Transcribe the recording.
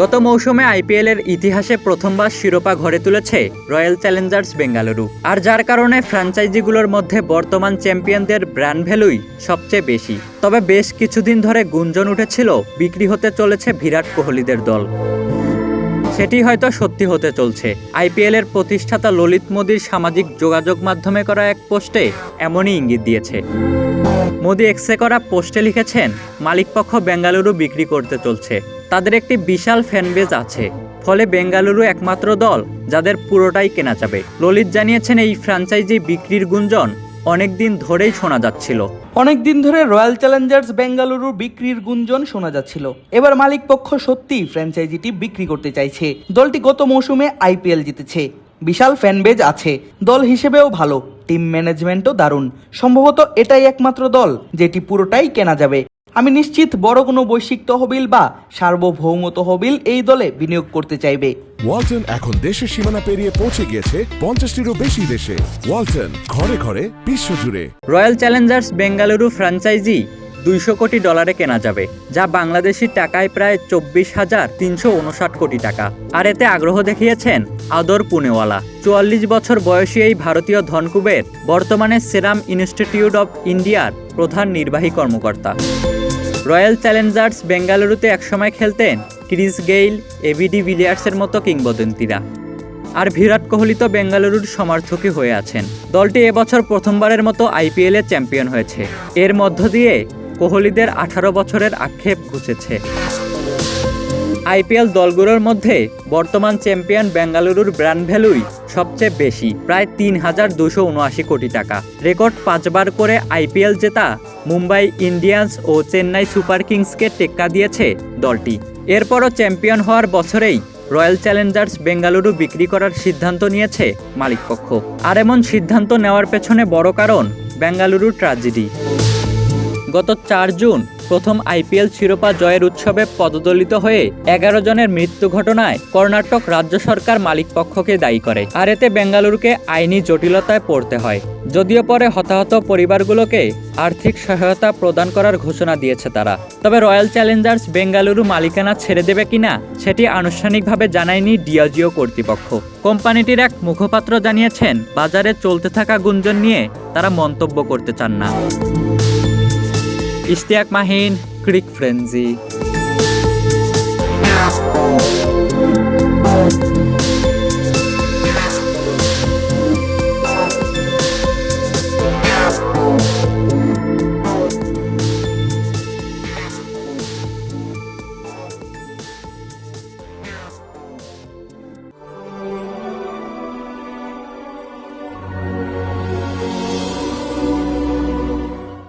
গত মৌসুমে আইপিএলের ইতিহাসে প্রথমবার শিরোপা ঘরে তুলেছে রয়্যাল চ্যালেঞ্জার্স বেঙ্গালুরু। আর যার কারণে ফ্র্যাঞ্চাইজিগুলোর মধ্যে বর্তমান চ্যাম্পিয়নদের ব্র্যান্ড ভ্যালুই সবচেয়ে বেশি। তবে বেশ কিছুদিন ধরে গুঞ্জন উঠেছিল, বিক্রি হতে চলেছে বিরাট কোহলিদের দল। সেটি হয়তো সত্যি হতে চলছে। আইপিএলের প্রতিষ্ঠাতা ললিত মোদির সামাজিক যোগাযোগ মাধ্যমে করা এক পোস্টে এমনই ইঙ্গিত দিয়েছে। মোদি এক্সে করা পোস্টে লিখেছেন মালিকপক্ষ বেঙ্গালুরু বিক্রি করতে চলছে। তাদের একটি বিশাল ফ্যানবেজ আছে। ফলে বেঙ্গালুরু একমাত্র দল যাদের পুরোটাই কেনা যাবে। ললিত জানিয়েছেন, এই ফ্র্যাঞ্চাইজি বিক্রির গুঞ্জন অনেকদিন ধরেই শোনা যাচ্ছিল। অনেকদিন ধরে রয়্যাল চ্যালেঞ্জার্স বেঙ্গালুরু বিক্রির গুঞ্জন শোনা যাচ্ছিল। এবার মালিক পক্ষ সত্যিই ফ্র্যাঞ্চাইজিটি বিক্রি করতে চাইছে। দলটি গত মৌসুমে আইপিএল জিতেছে। বিশাল ফ্যানবেজ আছে। দল হিসেবেও ভালো। টিম ম্যানেজমেন্টও দারুণ। সম্ভবত এটাই একমাত্র দল যেটি পুরোটাই কেনা যাবে। আমি নিশ্চিত বড় কোনো বৈশ্বিক তহবিল বা সার্বভৌম তহবিল এই দলে বিনিয়োগ করতে চাইবে। ওয়ালটন এখন দেশের সীমানা পেরিয়ে পৌঁছে গিয়েছে পঞ্চাশটিরও বেশি দেশে। ওয়ালটন ঘরে ঘরে বিশ্বজুড়ে। রয়্যাল চ্যালেঞ্জার্স বেঙ্গালুরু ফ্র্যাঞ্চাইজি দুইশো কোটি ডলারে কেনা যাবে যা বাংলাদেশি টাকায় প্রায় চব্বিশ হাজার তিনশো উনষাট কোটি টাকা। আর এতে আগ্রহ দেখিয়েছেন আদর পুনেওয়ালা। চুয়াল্লিশ বছর বয়সী এই ভারতীয় ধনকুবের বর্তমানে সেরাম ইনস্টিটিউট অব ইন্ডিয়ার প্রধান নির্বাহী কর্মকর্তা। রয়্যাল চ্যালেঞ্জার্স বেঙ্গালুরুতে একসময় খেলতেন ক্রিস গেইল, এবিডি ভিলিয়ার্সের মতো কিংবদন্তিরা। আর বিরাট কোহলি তো বেঙ্গালুরুর সমর্থকই হয়ে আছেন। দলটি এবছর প্রথমবারের মতো আইপিএলে চ্যাম্পিয়ন হয়েছে। এর মধ্য দিয়ে কোহলিদের আঠারো বছরের আক্ষেপ ঘুচেছে। আইপিএল দলগুলোর মধ্যে বর্তমান চ্যাম্পিয়ন বেঙ্গালুরুর ব্র্যান্ড ভ্যালুই সবচেয়ে বেশি, প্রায় তিন হাজার দুশো উনআশি কোটি টাকা। রেকর্ড পাঁচবার করে আইপিএল জেতা মুম্বাই ইন্ডিয়ান্স ও চেন্নাই সুপার কিংসকে টেক্কা দিয়েছে দলটি। এরপরও চ্যাম্পিয়ন হওয়ার বছরেই রয়্যাল চ্যালেঞ্জার্স বেঙ্গালুরু বিক্রি করার সিদ্ধান্ত নিয়েছে মালিকপক্ষ। আর এমন সিদ্ধান্ত নেওয়ার পেছনে বড় কারণ বেঙ্গালুরু ট্র্যাজেডি। গত চার জুন প্রথম আইপিএল শিরোপা জয়ের উৎসবে পদদলিত হয়ে এগারো জনের মৃত্যু ঘটনায় কর্ণাটক রাজ্য সরকার মালিকপক্ষকে দায়ী করে। আর এতে বেঙ্গালুরুকে আইনি জটিলতায় পড়তে হয়। যদিও পরে হতাহত পরিবারগুলোকে আর্থিক সহায়তা প্রদান করার ঘোষণা দিয়েছে তারা। তবে রয়্যাল চ্যালেঞ্জার্স বেঙ্গালুরু মালিকানা ছেড়ে দেবে কিনা সেটি আনুষ্ঠানিকভাবে জানায়নি ডিয়াজিও কর্তৃপক্ষ। কোম্পানিটির এক মুখপাত্র জানিয়েছেন, বাজারে চলতে থাকা গুঞ্জন নিয়ে তারা মন্তব্য করতে চান না। Ich stärk mal hin, Klick Frenzy.